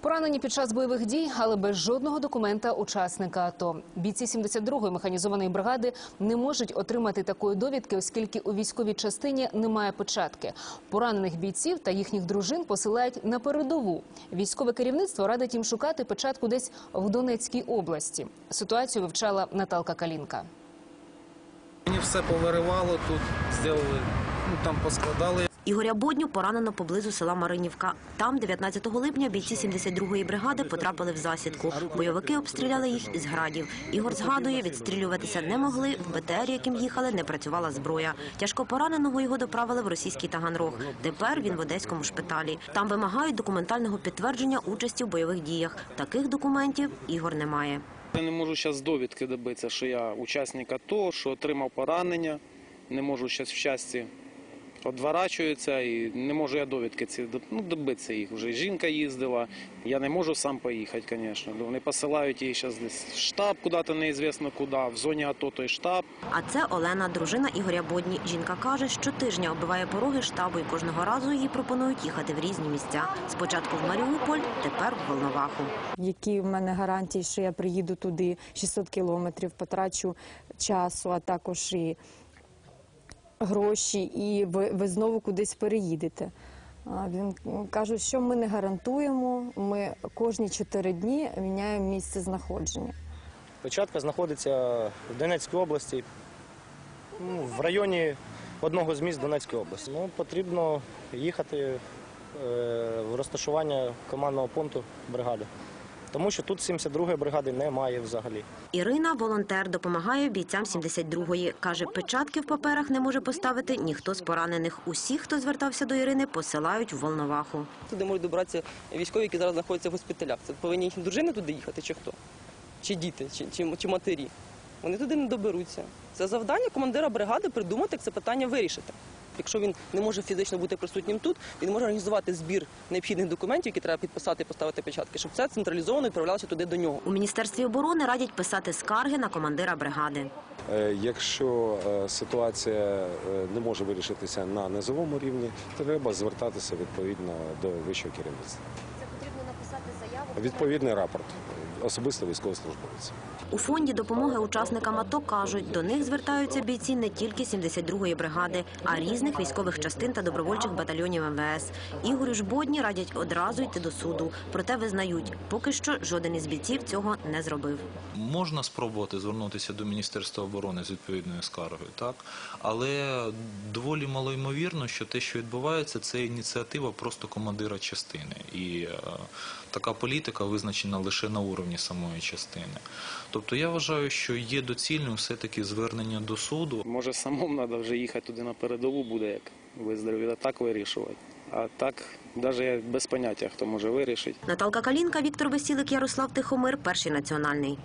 Поранені під час бойових дій, але без жодного документа учасника АТО. Бійці 72-ї механізованої бригади не можуть отримати такої довідки, оскільки у військовій частині немає початки. Поранених бійців та їхніх дружин посилають на передову. Військове керівництво радить їм шукати початку десь в Донецькій області. Ситуацію вивчала Наталка Калінка. Мені все повиривало тут, зробили, ну там поскладали. Ігоря Бодню поранено поблизу села Маринівка. Там 19 липня бійці 72-ї бригади потрапили в засідку. Бойовики обстріляли їх із градів. Ігор згадує, відстрілюватися не могли. В БТР, яким їхали, не працювала зброя. Тяжко пораненого його доправили в російський Таганрог. Тепер він в одеському шпиталі. Там вимагають документального підтвердження участі в бойових діях. Таких документів Ігор не має. Я не можу зараз довідки добитися, що я учасник АТО, що отримав поранення. Не можу зараз в щасті відворачуються і не можу я довідки ці ну, добитися їх. Вже жінка їздила. Я не можу сам поїхати, звісно. Вони посилають її зараз десь в штаб, куди-то неізвісно куди. В зоні АТО той штаб. А це Олена, дружина Ігоря Бодні. Жінка каже, щотижня оббиває пороги штабу і кожного разу їй пропонують їхати в різні місця. Спочатку в Маріуполь, тепер в Волноваху. які в мене гарантії, що я приїду туди 600 кілометрів, потрачу часу, а також і гроші, і ви, ви знову кудись переїдете. Він каже, що ми не гарантуємо. Ми кожні 4 дні міняємо місце знаходження. Початка знаходиться в Донецькій області, ну, в районі одного з міст Донецької області. Ну, потрібно їхати е, в розташування командного пункту бригади. Тому що тут 72-ї бригади немає взагалі. Ірина, волонтер, допомагає бійцям 72-ї. Каже, печатки в паперах не може поставити ніхто з поранених. Усі, хто звертався до Ірини, посилають в Волноваху. Туди можуть добратися військові, які зараз знаходяться в госпіталях. Це повинні їхні дружини туди їхати, чи хто? Чи діти, чи, чи, чи матері. Вони туди не доберуться. Це завдання командира бригади придумати, як це питання вирішити. Якщо він не може фізично бути присутнім тут, він може організувати збір необхідних документів, які треба підписати і поставити печатки, щоб це централізовано відправлялося туди до нього. У Міністерстві оборони радять писати скарги на командира бригади. Е, Якщо е, ситуація е, не може вирішитися на низовому рівні, то треба звертатися відповідно до вищого керівництва. Це потрібно написати заяву? Відповідний рапорт, особисто військовослужбовець. У фонді допомоги учасникам АТО кажуть, до них звертаються бійці не тільки 72-ї бригади, а різних військових частин та добровольчих батальйонів МВС. Ігорю ж Бодні радять одразу йти до суду. Проте визнають, поки що жоден із бійців цього не зробив. Можна спробувати звернутися до Міністерства оборони з відповідною скаргою, так але доволі малоймовірно, що те, що відбувається, це ініціатива просто командира частини, і е, така політика визначена лише на уровні самої частини. Тобто я вважаю, що є доцільним все-таки звернення до суду. Може, самому треба вже їхати туди на передову, буде як виздоровіла, так вирішувати. А так, навіть без поняття, хто може вирішити. Наталка Калінка, Віктор Весілик, Ярослав Тихомир, перший національний.